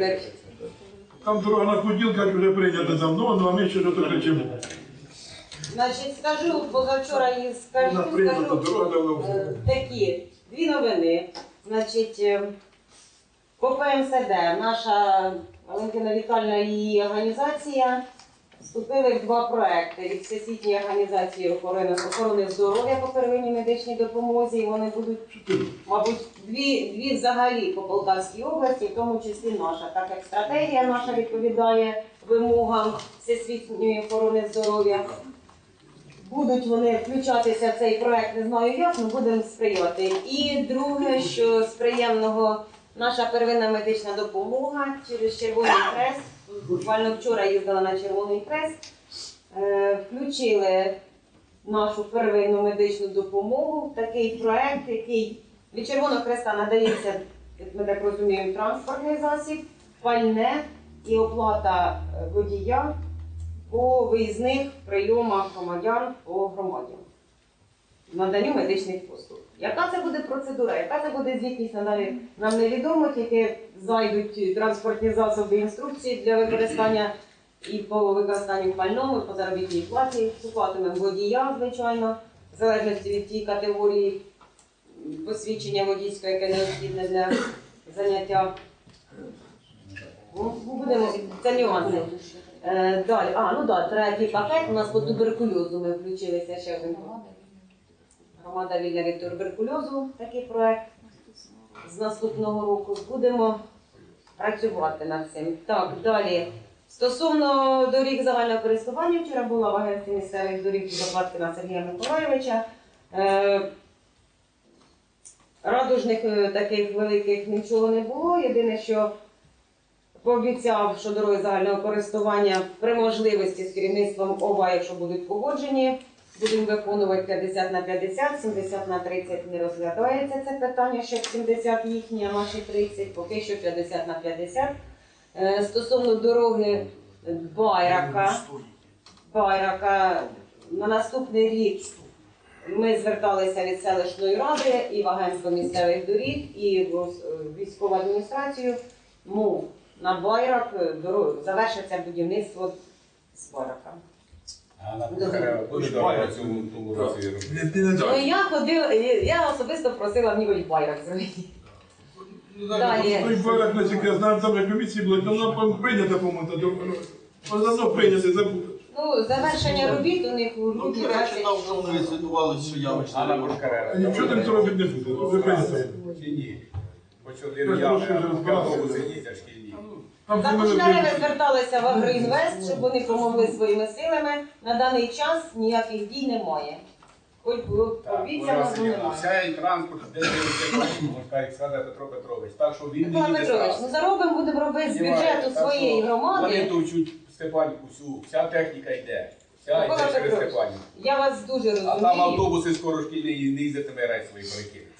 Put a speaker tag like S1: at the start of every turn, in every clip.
S1: роблять.
S2: Там дорога на Куділках вже прийнята давно, ну а ми ще тут кричимо.
S1: Значить, скажу, бо завчора і скажу,
S2: Вона прийнята,
S1: скажу
S2: дорога давно
S1: е, такі дві новини. Значить, е, по ПМСД наша Валентина Вітальна і її організація вступили в два проекти від Всесвітньої організації охорони, охорони здоров'я по первинній медичній допомозі. І Вони будуть мабуть, дві, дві взагалі по Полтавській області, в тому числі наша, так як стратегія наша відповідає вимогам всесвітньої охорони здоров'я. Будуть вони включатися в цей проект, не знаю як, але будемо сприяти. І друге, що з приємного наша первинна медична допомога через Червоний Хрест. Буквально вчора їздила на Червоний Хрест. Е, Включили нашу первинну медичну допомогу в такий проект, який від Червоного Хреста надається, як ми так розуміємо, транспортний засіб, пальне і оплата е, водія по виїзних прийомах громадян по громаді. Наданню медичних послуг. Яка це буде процедура, яка це буде звітність надалі, нам невідомо, тільки зайдуть транспортні засоби інструкції для використання і по використанню пальному, по заробітній платі. Шукатимемо водія, звичайно, в залежності від тієї категорії посвідчення водійського, яке необхідне для заняття. Ну, Будемо це нюанси. Е, далі, а, ну так, третій пакет. У нас по туберкульозу ми включилися ще один. Громада вільна від туберкульозу, такий проект з наступного року. Будемо працювати над цим. Так, далі. Стосовно доріг загального користування, вчора була в агенції місцевих доріг Заплаткина Сергія Миколайовича. Е, Радужних е, таких великих нічого не було. Єдине, що пообіцяв, що дороги загального користування при можливості з керівництвом ОВА, якщо будуть погоджені, будемо виконувати 50 на 50, 70 на 30 не розглядається це питання, щоб 70 їхні, а наші 30, поки що 50 на 50. Е, Стосовно дороги Байрака, Байрака на наступний рік ми зверталися від селищної ради і в агентство місцевих доріг, і в е, військову адміністрацію. Мов на Байрак е, завершиться будівництво з Байрака.
S3: А на Кухарева буде дорога в цьому тому році робити?
S2: Не, ти не
S1: Ну я ходила, я особисто просила в нього і Байрак зробити. Далі.
S2: Той барак, наскільки я знаю, там на комісії були, там вона прийнята, по-моєму, та. Вона давно прийнята, забута.
S1: Ну, завершення робіт у них у
S4: Ну,
S1: грудні
S4: вчора
S1: 20.
S4: читав, що вони відсвітували, що
S3: А
S4: явочне
S3: на
S4: не можна.
S2: Нічого там це робити не буде, вже прийнято.
S3: Чи ні? Хоч один
S2: Тож
S3: я,
S2: трошки вже
S3: а
S2: розбирався.
S3: автобуси їздять шкільні.
S1: За
S2: це
S1: зверталися в Агроінвест, щоб вони допомогли своїми силами. На даний час ніяких дій немає. Хоч було обіцяно,
S3: Ольга
S1: але
S3: вся і транспорт, де сказати Петро Петрович. Так що він
S1: Микола
S3: не
S1: Петрович, ну заробимо, будемо робити з бюджету своєї
S3: Вони
S1: громади.
S3: товчуть Степанівку всю, вся техніка йде. Вся
S1: Микола
S3: йде через
S1: Петрович,
S3: Степанівку.
S1: Я вас дуже
S3: А там
S1: розумію.
S3: автобуси скоро шкільні не їздитиме рейсовий перекинуться.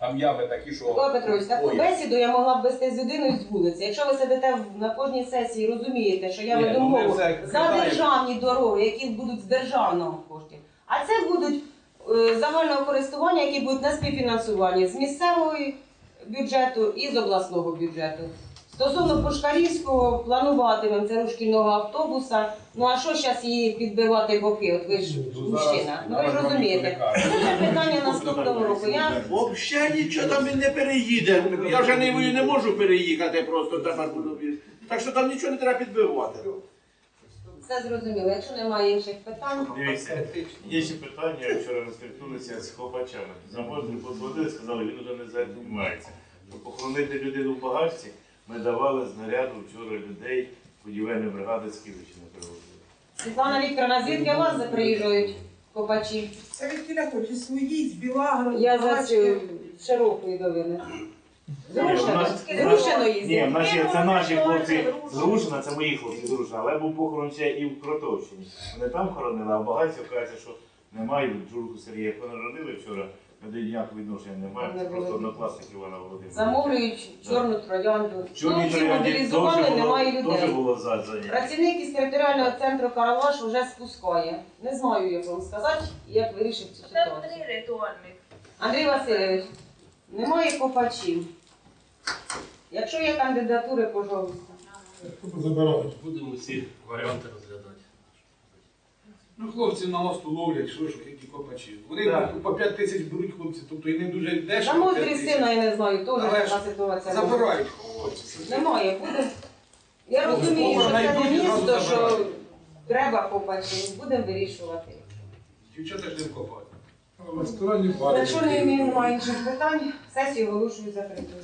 S3: Там ями такі, що...
S1: Микола Петрович, таку
S3: Ой.
S1: бесіду я могла б вести з людиною з вулиці. Якщо ви сидите в- на кожній сесії, розумієте, що я
S3: Ні,
S1: веду
S3: ну ми
S1: мову
S3: все
S1: за
S3: кидаємо.
S1: державні дороги, які будуть з державного коштів. А це будуть е, загального користування, які будуть на співфінансуванні з місцевого бюджету і з обласного бюджету. Стосовно Пушкарівського, плануватимемо це шкільного автобуса. Ну а що зараз її підбивати боки? От ви ж
S3: Ну,
S1: мужчина. Ну ви ж розумієте. Це вже питання наступного року. Я
S5: Взагалі нічого там не переїде. Я вже не, не можу переїхати просто тепер буду. Так що там нічого не треба підбивати.
S1: все зрозуміло. Якщо немає інших питань.
S6: Дивіться, є ще питання, вчора ми стикнулися з хлопачами. Заможні подзвонили, сказали, він вже не займається. Щоб похоронити людину в багажці, ми давали знаряду вчора людей, будівельної бригади з Київщини привозили.
S1: Світлана Вікторовна, звідки вас приїжджають копачі?
S7: Це від кіля хоче свої з Білагру.
S1: Я за цю широкої долини.
S6: В
S1: Зрушено. Зрушено
S6: Ні,
S1: їздять.
S6: це наші хлопці з Грушина, це мої хлопці з Грушина, але був похорон ще і в Кротовщині. Вони там хоронили, а в вказується, що немає Джурку Сергія. Як вони родили вчора, ніякого відношення немає. Це
S1: Не
S6: просто
S1: було.
S6: однокласник Івана Володимировича.
S1: Замовлюють чорну троянду.
S6: Чорні
S1: Ну, всі
S6: троянді
S1: мобілізували,
S6: теж було, теж
S1: людей.
S6: було за заняття.
S1: Працівник із територіального центру Караваш вже спускає. Не знаю, як вам сказати, як вирішив цю
S8: Це
S1: ситуацію.
S8: три ритуальних.
S1: Андрій Васильович, немає копачів. Якщо є кандидатури, пожалуйста.
S2: Забирають.
S4: Будемо всі варіанти розглядати.
S3: Ну, хлопці на мосту ловлять, що ж, які копачі. Вони
S9: Так.
S3: по 5 тисяч беруть хлопці, тобто і не дуже дешево.
S1: Замов
S3: 5 тисяч.
S1: Трістина, я не знаю, теж
S3: Але ж
S1: така ситуація.
S3: Забирають. хлопці.
S1: Немає, буде. Я
S3: Ну,
S1: розумію, що це не місто,
S3: зразу
S1: що
S3: забирають.
S1: треба копати, будемо вирішувати.
S3: Дівчата ж не копають.
S2: В ресторані барі.
S1: Якщо не немає інших питань, сесію оголошую закритою.